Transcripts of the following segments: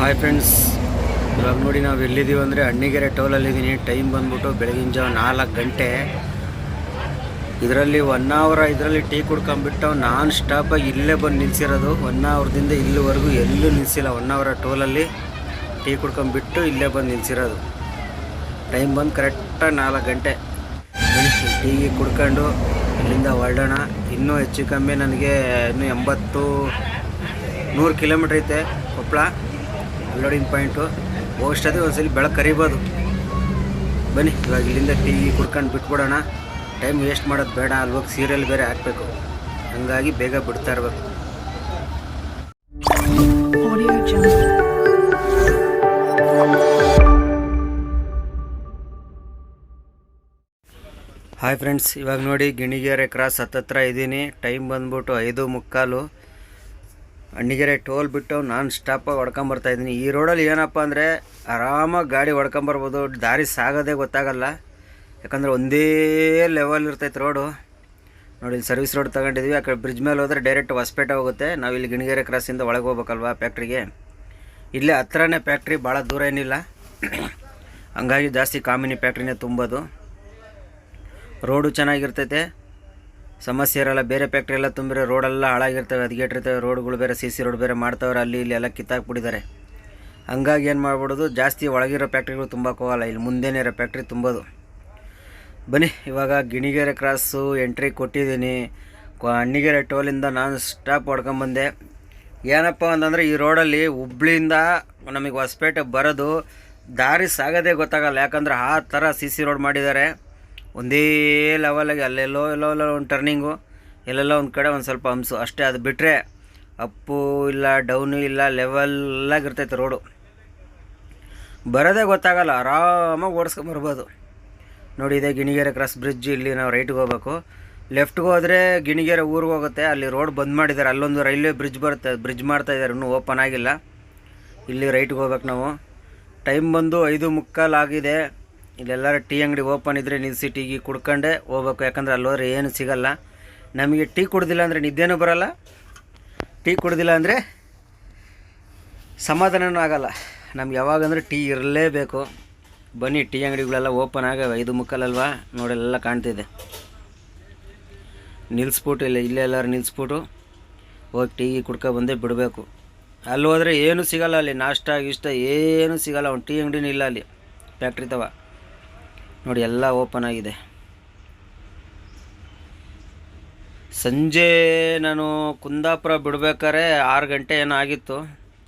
Hi friends ಇವಾಗ ನೋಡಿ ನಾವು ಎಲ್ಲಿದ್ದೀವಿ ಅಂದರೆ ಅಣ್ಣಿಗೆರೆ ಟೋಲಲ್ಲಿದ್ದೀನಿ ಟೈಮ್ ಬಂದ್ಬಿಟ್ಟು ಬೆಳಗಿನ ಜಾವ ನಾಲ್ಕು ಗಂಟೆ. ಇದರಲ್ಲಿ ಒನ್ ಅವರ್ ಇದರಲ್ಲಿ ಟೀ ಕುಡ್ಕೊಂಬಿಟ್ಟು ನಾನ್ ಸ್ಟಾಪಾಗಿ ಇಲ್ಲೇ ಬಂದು ನಿಲ್ಸಿರೋದು. ಒನ್ ಅವರ್ದಿಂದ ಇಲ್ಲಿವರೆಗೂ ಎಲ್ಲೂ ನಿಲ್ಸಿಲ್ಲ ಒನ್ ಅವರ ಟೋಲಲ್ಲಿ ಟೀ ಕುಡ್ಕೊಂಬಿಟ್ಟು ಇಲ್ಲೇ ಬಂದು ನಿಲ್ಸಿರೋದು. ಟೈಮ್ ಬಂದು ಕರೆಕ್ಟಾಗಿ ನಾಲ್ಕು ಗಂಟೆ. ಟೀ ಕುಡ್ಕೊಂಡು ಇಲ್ಲಿಂದ ಹೊರಡೋಣ. ಇನ್ನೂ ಹೆಚ್ಚು ಕಮ್ಮಿ ನನಗೆ ಇನ್ನೂ ಎಂಬತ್ತು ನೂರು ಕಿಲೋಮೀಟ್ರ್ ಐತೆ ಕೊಪ್ಪಳ ಅನ್ಲೋಡಿಂಗ್ ಪಾಯಿಂಟು. ಹೋಗೋಷ್ಟೊತ್ತಿಗೆ ಒಂದ್ಸಲಿ ಬೆಳಕು ಕರಿಬೋದು. ಬನ್ನಿ ಇವಾಗ ಇಲ್ಲಿಂದ ಟಿವಿ ಕುಡ್ಕೊಂಡು ಬಿಟ್ಬಿಡೋಣ. ಟೈಮ್ ವೇಸ್ಟ್ ಮಾಡೋದು ಬೇಡ ಅಲ್ಲಿ ಹೋಗಿ ಸೀರಿಯಲ್ ಬೇರೆ ಹಾಕಬೇಕು. ಹಂಗಾಗಿ ಬೇಗ ಬಿಡ್ತಾ ಇರಬೇಕು. ಹಾಯ್ ಫ್ರೆಂಡ್ಸ್ ಇವಾಗ ನೋಡಿ ಗಿಣಿಗೆರೆ ಕ್ರಾಸ್ ಹತ್ತತ್ರ ಇದ್ದೀನಿ. ಟೈಮ್ ಬಂದ್ಬಿಟ್ಟು ಐದು ಮುಕ್ಕಾಲು. ಅಣ್ಣಿಗೆರೆ ಟೋಲ್ ಬಿಟ್ಟು ನಾನು ಸ್ಟಾಪಾಗಿ ಹೊಡ್ಕೊಂಬರ್ತಾ ಇದ್ದೀನಿ. ಈ ರೋಡಲ್ಲಿ ಏನಪ್ಪ ಅಂದರೆ ಆರಾಮಾಗಿ ಗಾಡಿ ಹೊಡ್ಕೊಂಬರ್ಬೋದು ದಾರಿ ಸಾಗೋದೇ ಗೊತ್ತಾಗಲ್ಲ. ಯಾಕಂದರೆ ಒಂದೇ ಲೆವೆಲ್ ಇರ್ತೈತೆ ರೋಡು ನೋಡಿ ಸರ್ವಿಸ್ ರೋಡ್ ತಗೊಂಡಿದ್ವಿ. ಆ ಕಡೆ ಬ್ರಿಡ್ಜ್ ಮೇಲೆ ಹೋದರೆ ಡೈರೆಕ್ಟ್ ಹೊಸಪೇಟೆ ಹೋಗುತ್ತೆ. ನಾವು ಇಲ್ಲಿ ಗಿಣಿಗೆರೆ ಕ್ರಾಸಿಂದ ಒಳಗೆ ಹೋಗ್ಬೇಕಲ್ವಾ ಫ್ಯಾಕ್ಟ್ರಿಗೆ ಇಲ್ಲೇ ಹತ್ರನೇ ಫ್ಯಾಕ್ಟ್ರಿ ಭಾಳ ದೂರ ಏನಿಲ್ಲ. ಹಂಗಾಗಿ ಜಾಸ್ತಿ ಕಾಮಿನಿ ಫ್ಯಾಕ್ಟ್ರಿನೇ ತುಂಬೋದು. ರೋಡು ಚೆನ್ನಾಗಿರ್ತೈತೆ. ಸಮಸ್ಯೆ ಇರಲ್ಲ, ಬೇರೆ ಫ್ಯಾಕ್ಟ್ರಿ ಎಲ್ಲ ತುಂಬಿರೋ ರೋಡೆಲ್ಲ ಹಾಳಾಗಿರ್ತವೆ ಹದಗೆಟ್ಟಿರ್ತವೆ ರೋಡ್ಗಳು ಬೇರೆ ಸಿ ಸಿ ರೋಡ್ ಬೇರೆ ಮಾಡ್ತವ್ರೆ, ಅಲ್ಲಿ ಇಲ್ಲಿ ಎಲ್ಲ ಕಿತ್ತಾಕ್ಬಿಟ್ಟಿದ್ದಾರೆ. ಹಂಗಾಗಿ ಏನು ಮಾಡ್ಬಿಡೋದು, ಜಾಸ್ತಿ ಒಳಗಿರೋ ಫ್ಯಾಕ್ಟ್ರಿಗಳು ತುಂಬಕ್ಕೆ ಹೋಗಲ್ಲ, ಇಲ್ಲಿ ಮುಂದೆನೇ ಇರೋ ಫ್ಯಾಕ್ಟ್ರಿ ತುಂಬೋದು. ಬನ್ನಿ, ಇವಾಗ ಗಿಣಿಗೆರೆ ಕ್ರಾಸು ಎಂಟ್ರಿ ಕೊಟ್ಟಿದ್ದೀನಿ. ಅಣ್ಣಿಗೆರೆ ಟೋಲಿಂದ ನಾನು ಸ್ಟಾಪ್ ಹೊಡ್ಕೊಂಬಂದೆ. ಏನಪ್ಪ ಅಂತಂದರೆ, ಈ ರೋಡಲ್ಲಿ ಹುಬ್ಳಿಯಿಂದ ನಮಗೆ ಹೊಸಪೇಟೆ ಬರೋದು, ದಾರಿ ಸಾಗೋದೇ ಗೊತ್ತಾಗಲ್ಲ, ಯಾಕಂದರೆ ಆ ಥರ ಸಿ ಸಿ ರೋಡ್ ಮಾಡಿದ್ದಾರೆ. ಒಂದೇ ಲೆವೆಲಾಗಿ ಅಲ್ಲೆಲ್ಲೋ ಎಲ್ಲೋ ಎಲ್ಲೋ ಒಂದು ಟರ್ನಿಂಗು ಎಲ್ಲೆಲ್ಲೋ ಒಂದು ಕಡೆ ಒಂದು ಸ್ವಲ್ಪ ಹಂಸು ಅಷ್ಟೇ ಅದು ಬಿಟ್ಟರೆ ಅಪ್ಪು ಇಲ್ಲ ಡೌನು ಇಲ್ಲ ಲೆವೆಲ್ಲಾಗಿರ್ತೈತೆ ರೋಡು ಬರೋದೇ ಗೊತ್ತಾಗಲ್ಲ, ಆರಾಮಾಗಿ ಓಡಿಸ್ಕೊಂಬರ್ಬೋದು ನೋಡಿ, ಇದೆ ಗಿಣಿಗೆರೆ ಕ್ರಾಸ್ ಬ್ರಿಡ್ಜ್ ಇಲ್ಲಿ ನಾವು ರೈಟ್ಗೆ ಹೋಗ್ಬೇಕು. ಲೆಫ್ಟ್ಗೆ ಹೋದರೆ ಗಿಣಿಗೆರೆ ಊರಿಗೆ ಹೋಗುತ್ತೆ. ಅಲ್ಲಿ ರೋಡ್ ಬಂದ್ ಮಾಡಿದ್ದಾರೆ ಅಲ್ಲೊಂದು ರೈಲ್ವೆ ಬ್ರಿಡ್ಜ್ ಬರುತ್ತೆ. ಬ್ರಿಡ್ಜ್ ಮಾಡ್ತಾ ಇದ್ದಾರೆ ಇನ್ನೂ ಓಪನ್ ಆಗಿಲ್ಲ. ಇಲ್ಲಿ ರೈಟ್ಗೆ ಹೋಗ್ಬೇಕು ನಾವು. ಟೈಮ್ ಬಂದು ಐದು ಮುಕ್ಕಾಲು ಆಗಿದೆ. ಇಲ್ಲೆಲ್ಲರ ಟೀ ಅಂಗಡಿ ಓಪನ್ ಇದ್ದರೆ ನಿಲ್ಲಿಸಿ ಟೀಗಿ ಕುಡ್ಕೊಂಡೆ ಹೋಗ್ಬೇಕು. ಯಾಕಂದ್ರೆ ಅಲ್ಲಿ ಹೋದ್ರೆ ಏನು ಸಿಗಲ್ಲ. ನಮಗೆ ಟೀ ಕುಡ್ದಿಲ್ಲ ಅಂದರೆ ನಿದ್ದೆನೂ ಬರಲ್ಲ. ಟೀ ಕುಡ್ದಿಲ್ಲ ಅಂದರೆ ಸಮಾಧಾನನೂ ಆಗಲ್ಲ. ನಮ್ಗೆ ಯಾವಾಗಂದ್ರೆ ಟೀ ಇರಲೇಬೇಕು. ಬನ್ನಿ, ಟೀ ಅಂಗಡಿಗಳೆಲ್ಲ ಓಪನ್ ಆಗವೆ. ಐದು ಮುಕ್ಕಲಲ್ವಾ? ನೋಡೆಲ್ಲ ಕಾಣ್ತಿದೆ. ನಿಲ್ಲಿಸ್ಬಿಟ್ಟು ಇಲ್ಲ, ಇಲ್ಲೇ ಎಲ್ಲರೂ ನಿಲ್ಲಿಸ್ಬಿಟ್ಟು ಹೋಗಿ ಟೀ ಕುಡ್ಕೊ ಬಂದೇ ಬಿಡಬೇಕು. ಅಲ್ಲಿ ಹೋದರೆ ಏನೂ ಸಿಗಲ್ಲ ಅಲ್ಲಿ. ನಾಷ್ಟ ಇಷ್ಟ ಏನೂ ಸಿಗಲ್ಲ. ಒಂದು ಟೀ ಅಂಗಡಿನೂ ಇಲ್ಲ ಅಲ್ಲಿ. ಫ್ಯಾಕ್ಟ್ರಿ ತವ. ನೋಡಿ, ಎಲ್ಲ ಓಪನ್ ಆಗಿದೆ. ಸಂಜೆ ನಾನು ಕುಂದಾಪುರ ಬಿಡ್ಬೇಕಾದ್ರೆ ಆರು ಗಂಟೆ ಏನೋ ಆಗಿತ್ತು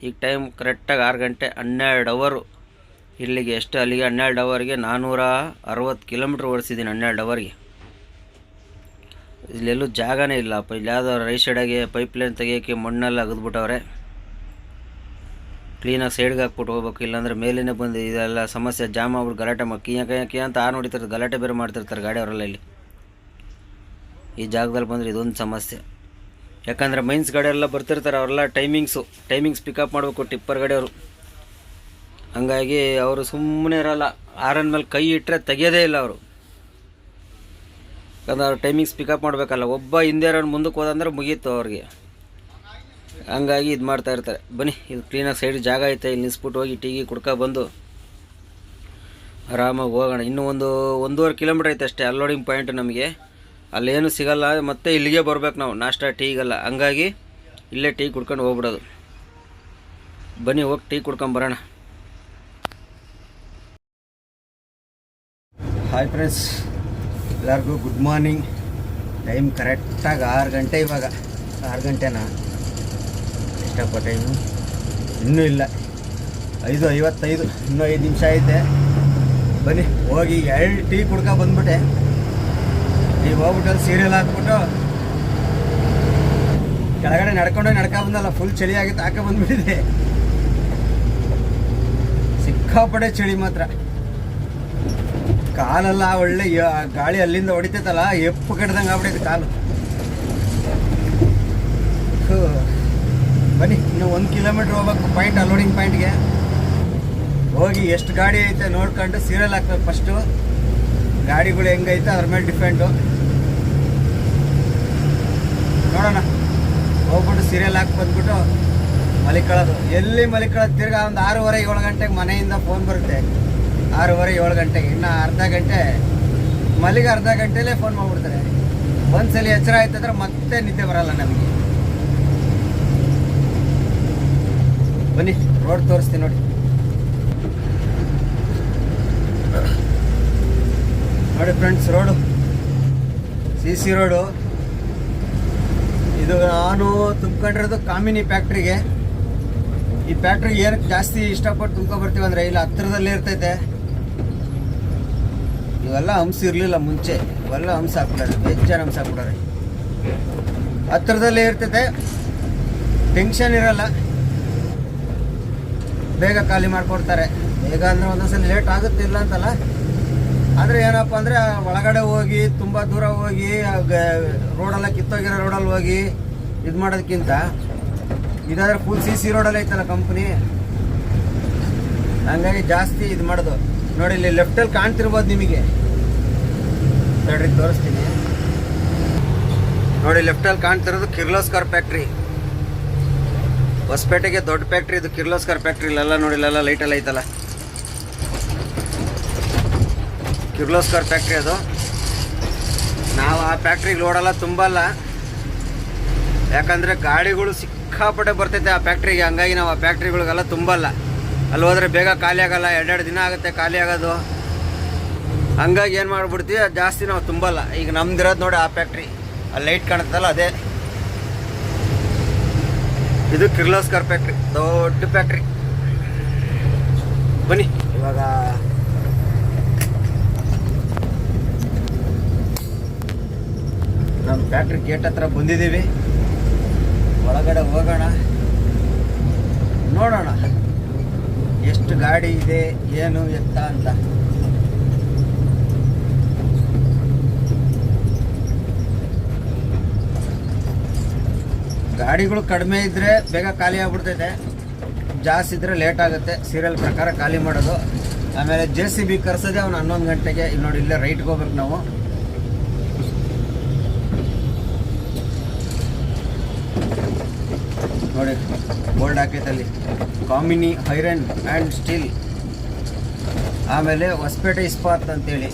ಈಗ ಟೈಮ್ ಕರೆಕ್ಟಾಗಿ ಆರು ಗಂಟೆ ಹನ್ನೆರಡು ಅವರು ಇಲ್ಲಿಗೆ ಎಷ್ಟು? ಅಲ್ಲಿಗೆ ಹನ್ನೆರಡು ಅವರ್ಗೆ ನಾನ್ನೂರ ಅರವತ್ತು ಕಿಲೋಮೀಟ್ರ್ ಓಡಿಸಿದ್ದೀನಿ ಹನ್ನೆರಡು ಅವರ್ಗೆ ಇಲ್ಲೆಲ್ಲೂ ಜಾಗನೇ ಇಲ್ಲಪ್ಪ. ಇಲ್ಲಿ ಯಾವುದೋ ರೈಟ್ ಸೈಡಾಗೆ ಪೈಪ್ ಲೈನ್ ತೆಗಿಯೋಕ್ಕೆ ಮಣ್ಣೆಲ್ಲ ಅಗದ್ಬಿಟ್ಟವ್ರೆ. ಕ್ಲೀನಾಗಿ ಸೈಡ್ಗೆ ಹಾಕ್ಬಿಟ್ಟು ಹೋಗ್ಬೇಕು, ಇಲ್ಲಾಂದ್ರೆ ಮೇಲೇ ಬಂದು ಇದೆಲ್ಲ ಸಮಸ್ಯೆ ಜಾಮ್ ಆಗ್ಬಿಟ್ಟು ಗಲಾಟೆ ಮಾಡಿ ಕಿಯ ಕಿಯ ಕಿಯ ಅಂತ ಆರು ನೋಡಿತಿರ್ತಾರೆ ಗಲಾಟೆ ಬೇರೆ ಮಾಡ್ತಿರ್ತಾರೆ ಗಾಡಿಯವರೆಲ್ಲ ಇಲ್ಲಿ. ಈ ಜಾಗದಲ್ಲಿ ಬಂದರೆ ಇದೊಂದು ಸಮಸ್ಯೆ. ಯಾಕಂದರೆ ಮೈನ್ಸ್ ಗಾಡಿಯೆಲ್ಲ ಬರ್ತಿರ್ತಾರೆ, ಅವರೆಲ್ಲ ಟೈಮಿಂಗ್ಸು ಟೈಮಿಂಗ್ಸ್ ಪಿಕಪ್ ಮಾಡಬೇಕು ಟಿಪ್ಪರ್ ಗಾಡಿಯವರು ಹಂಗಾಗಿ ಅವರು ಸುಮ್ಮನೆ ಇರೋಲ್ಲ ಆರನ್ ಮೇಲೆ ಕೈ ಇಟ್ಟರೆ ತೆಗಿಯೋದೇ ಇಲ್ಲ ಅವರು. ಯಾಕಂದ್ರೆ ಅವ್ರು ಟೈಮಿಂಗ್ಸ್ ಪಿಕಪ್ ಮಾಡಬೇಕಲ್ಲ, ಒಬ್ಬ ಹಿಂದೆ ಇರೋನು ಮುಂದಕ್ಕೆ ಹೋದಂದ್ರೆ ಮುಗೀತು ಅವ್ರಿಗೆ. ಹಂಗಾಗಿ ಇದು ಮಾಡ್ತಾ ಇರ್ತಾರೆ. ಬನ್ನಿ, ಇದು ಕ್ಲೀನಾಗಿ ಸೈಡ್ ಜಾಗ ಐತೆ, ಇಲ್ಲಿ ನಿಲ್ಸ್ಬಿಟ್ಟು ಹೋಗಿ ಟೀಗಿ ಕುಡ್ಕೊ ಬಂದು ಆರಾಮಾಗಿ ಹೋಗೋಣ. ಇನ್ನೂ ಒಂದು ಒಂದೂವರೆ ಕಿಲೋಮೀಟ್ರ್ ಐತೆ ಅಷ್ಟೇ ಅನ್ಲೋಡಿಂಗ್ ಪಾಯಿಂಟ್ ನಮಗೆ. ಅಲ್ಲೇನು ಸಿಗಲ್ಲ, ಮತ್ತೆ ಇಲ್ಲಿಗೆ ಬರ್ಬೇಕು ನಾವು, ನಾಷ್ಟ ಟೀಗಲ್ಲ ಹಂಗಾಗಿ ಇಲ್ಲೇ ಟೀ ಕುಡ್ಕೊಂಡು ಹೋಗ್ಬಿಡೋದು. ಬನ್ನಿ, ಹೋಗಿ ಟೀ ಕುಡ್ಕೊಂಬರೋಣ ಹಾಯ್ ಫ್ರೆಂಡ್ಸ್ ಎಲ್ಲರಿಗೂ ಗುಡ್ ಮಾರ್ನಿಂಗ್ ಟೈಮ್ ಕರೆಕ್ಟಾಗಿ ಆರು ಗಂಟೆ ಇವಾಗ. ಆರು ಗಂಟೆನಾ? ಎಷ್ಟಪ್ಪ ಇನ್ನು ಇನ್ನೂ ಇಲ್ಲ. ಐದು ಐವತ್ತೈದು, ಇನ್ನೂ ಐದು ನಿಮಿಷ ಐತೆ. ಬನ್ನಿ, ಹೋಗಿ ಎರಡು ಟೀ ಕುಡ್ಕೊ ಬಂದ್ಬಿಟ್ಟೆ. ಈಗ ಹೋಗ್ಬಿಟ್ಟು ಅಲ್ಲಿ ಸೀರಿಯಲ್ ಹಾಕ್ಬಿಟ್ಟು ಕೆಳಗಡೆ ನಡ್ಕೊಂಡೋಗಿ ನಡ್ಕೊ ಬಂದಲ್ಲ ಫುಲ್ ಚಳಿ ಆಗಿತ್ತು, ಹಾಕೋ ಬಂದ್ಬಿಟ್ಟಿದೆ. ಸಿಕ್ಕಾಪಡೆ ಚಳಿ ಮಾತ್ರ. ಕಾಲೆಲ್ಲ ಒಳ್ಳೆ ಗಾಳಿ ಅಲ್ಲಿಂದ ಹೊಡಿತೈತಲ್ಲ, ಎಪ್ಪು ಕಡ್ದಂಗೆ ಆಗ್ಬಿಟ್ಟೈತೆ ಕಾಲು ಹೋ. ಬನ್ನಿ, ಇನ್ನು ಒಂದು ಕಿಲೋಮೀಟ್ರ್ ಹೋಗ್ಬೇಕು ಪಾಯಿಂಟ್ ಅಲೋಡಿಂಗ್ ಪಾಯಿಂಟ್ಗೆ ಹೋಗಿ ಎಷ್ಟು ಗಾಡಿ ಐತೆ ನೋಡ್ಕೊಂಡು ಸೀರಿಯಲ್ ಹಾಕ್ಬೇಕು ಫಸ್ಟು ಗಾಡಿಗಳು ಹೆಂಗೈತೆ, ಅದ್ರ ಮೇಲೆ ಡಿಪೆಂಡು ನೋಡೋಣ. ಹೋಗ್ಬಿಟ್ಟು ಸೀರಿಯಲ್ ಹಾಕಿ ಬಂದ್ಬಿಟ್ಟು ಮಲಿಕೊಳ್ಳೋದು. ಎಲ್ಲಿ ಮಲಿಕೊಳ್ಳೋದು ತಿರ್ಗಾ ಒಂದು ಆರೂವರೆ, ಏಳು ಗಂಟೆಗೆ ಮನೆಯಿಂದ ಫೋನ್ ಬರುತ್ತೆ. ಆರೂವರೆ, ಏಳು ಗಂಟೆಗೆ. ಇನ್ನು ಅರ್ಧ ಗಂಟೆ, ಮಲಿಗೆ ಅರ್ಧ ಗಂಟೆಲೇ ಫೋನ್ ಮಾಡ್ಬಿಡ್ತಾರೆ. ಒಂದ್ಸಲಿ ಎಚ್ಚರ ಆಯ್ತಂದ್ರೆ ಮತ್ತೆ ನಿದ್ದೆ ಬರಲ್ಲ ನಮಗೆ. ಬನ್ನಿ ರೋಡ್ ತೋರಿಸ್ತೀನಿ ನೋಡಿ. ನೋಡಿ friends road C C road ಇದು ನಾನು ತುಂಬ್ಕೊಂಡಿರೋದು ಕಾಮಿನಿ ಫ್ಯಾಕ್ಟ್ರಿಗೆ. ಈ ಫ್ಯಾಕ್ಟ್ರಿಗೆ ಏನಕ್ಕೆ ಜಾಸ್ತಿ ಇಷ್ಟಪಟ್ಟು ತುಂಬ್ಕೊಬರ್ತೀವಿ ಅಂದರೆ ಇಲ್ಲಿ ಹತ್ತಿರದಲ್ಲೇ ಇರ್ತೈತೆ. ಇವೆಲ್ಲ ಹಂಸ ಇರಲಿಲ್ಲ ಮುಂಚೆ. ಇವೆಲ್ಲ ಹಂಸ ಹಾಕ್ಬಿಡೋರು ಹೆಚ್ಚಾನ ಹಂಸ ಹಾಕ್ಬಿಡೋರು ಹತ್ತಿರದಲ್ಲೇ ಇರ್ತೈತೆ. ಟೆನ್ಷನ್ ಇರಲ್ಲ. ಬೇಗ ಖಾಲಿ ಮಾಡಿಕೊಡ್ತಾರೆ. ಬೇಗ ಅಂದರೆ ಒಂದೊಂದ್ಸಲ ಲೇಟ್ ಆಗುತ್ತಿಲ್ಲ ಅಂತಲ್ಲ. ಆದರೆ ಏನಪ್ಪ ಅಂದರೆ ಒಳಗಡೆ ಹೋಗಿ, ತುಂಬ ದೂರ ಹೋಗಿ ರೋಡೆಲ್ಲ ಕಿತ್ತೋಗಿರೋ ರೋಡಲ್ಲಿ ಹೋಗಿ ಇದು ಮಾಡೋದಕ್ಕಿಂತ ಇದಾದ್ರೆ ಫುಲ್ ಸಿ ಸಿ ರೋಡಲ್ಲೇ ಐತಲ್ಲ ಕಂಪ್ನಿ ಹಂಗಾಗಿ ಜಾಸ್ತಿ ಇದು ಮಾಡೋದು. ನೋಡಿ ಇಲ್ಲಿ ಲೆಫ್ಟಲ್ಲಿ ಕಾಣ್ತಿರ್ಬೋದು ನಿಮಗೆ. ನೋಡ್ರಿ ತೋರಿಸ್ತೀನಿ. ನೋಡಿ ಲೆಫ್ಟಲ್ಲಿ ಕಾಣ್ತಿರೋದು ಕಿರ್ಲೋಸ್ಕರ್ ಫ್ಯಾಕ್ಟ್ರಿ ಹೊಸಪೇಟೆಗೆ ದೊಡ್ಡ ಫ್ಯಾಕ್ಟ್ರಿ ಇದು ಕಿರ್ಲೋಸ್ಕರ್ ಫ್ಯಾಕ್ಟ್ರಿ ಇಲ್ಲೆಲ್ಲ ನೋಡಿ ಇಲ್ಲೆಲ್ಲ ಲೈಟೆಲ್ಲ ಐತಲ್ಲ. ಕಿರ್ಲೋಸ್ಕರ್ ಫ್ಯಾಕ್ಟ್ರಿ ಅದು. ನಾವು ಆ ಫ್ಯಾಕ್ಟ್ರಿಗೆ ಲೋಡೆಲ್ಲ ತುಂಬಲ್ಲ. ಯಾಕಂದರೆ ಗಾಡಿಗಳು ಸಿಕ್ಕಾಪಟ್ಟೆ ಬರ್ತೈತೆ ಆ ಫ್ಯಾಕ್ಟ್ರಿಗೆ ಹಂಗಾಗಿ ನಾವು ಆ ಫ್ಯಾಕ್ಟ್ರಿಗಳಿಗೆಲ್ಲ ತುಂಬಲ್ಲ. ಅಲ್ಲಿ ಹೋದರೆ ಬೇಗ ಖಾಲಿ ಆಗಲ್ಲ. ಎರಡೆರಡು ದಿನ ಆಗುತ್ತೆ ಖಾಲಿ ಆಗೋದು. ಹಂಗಾಗಿ ಏನು ಮಾಡ್ಬಿಡ್ತೀವಿ? ಜಾಸ್ತಿ ನಾವು ತುಂಬಲ್ಲ. ಈಗ ನಮ್ದಿರೋದು ನೋಡಿ ಆ ಫ್ಯಾಕ್ಟ್ರಿ ಅಲ್ಲಿ ಲೈಟ್ ಕಾಣುತ್ತಲ್ಲ ಅದೇ. ಇದು ಕಿರ್ಲೋಸ್ಕರ್ ಫ್ಯಾಕ್ಟ್ರಿ ದೊಡ್ಡ ಫ್ಯಾಕ್ಟ್ರಿ. ಬನ್ನಿ. ಇವಾಗ ನಮ್ಮ ಫ್ಯಾಕ್ಟ್ರಿ ಗೇಟ್ ಹತ್ರ ಬಂದಿದ್ದೀವಿ. ಒಳಗಡೆ ಹೋಗೋಣ. ನೋಡೋಣ. ಎಷ್ಟು ಗಾಡಿ ಇದೆ ಏನು ಎತ್ತ ಅಂತ. ಗಾಡಿಗಳು ಕಡಿಮೆ ಇದ್ರೆ ಬೇಗ ಖಾಲಿ ಆಗ್ಬಿಡ್ತೈತೆ. ಜಾಸ್ತಿ ಇದ್ರೆ ಲೇಟ್ ಆಗುತ್ತೆ. ಸೀರಿಯಲ್ ಪ್ರಕಾರ ಖಾಲಿ ಮಾಡೋದು. ಆಮೇಲೆ ಜೆ ಸಿ ಬಿ ಕರ್ಸೋದೆ ಅವ್ನು ಹನ್ನೊಂದು ಗಂಟೆಗೆ ಇಲ್ಲಿ ನೋಡಿ ಇಲ್ಲೇ ರೈಟ್ಗೆ ಹೋಗ್ಬೇಕು ನಾವು. ನೋಡಿ ಬೋರ್ಡ್ ಹಾಕೈತಲ್ಲಿ. ಕಾಮಿನಿ ಐರನ್ ಆ್ಯಂಡ್ ಸ್ಟೀಲ್ ಆಮೇಲೆ ಹೊಸಪೇಟೆ ಇಸ್ಪಾತ್ ಅಂತೇಳಿ.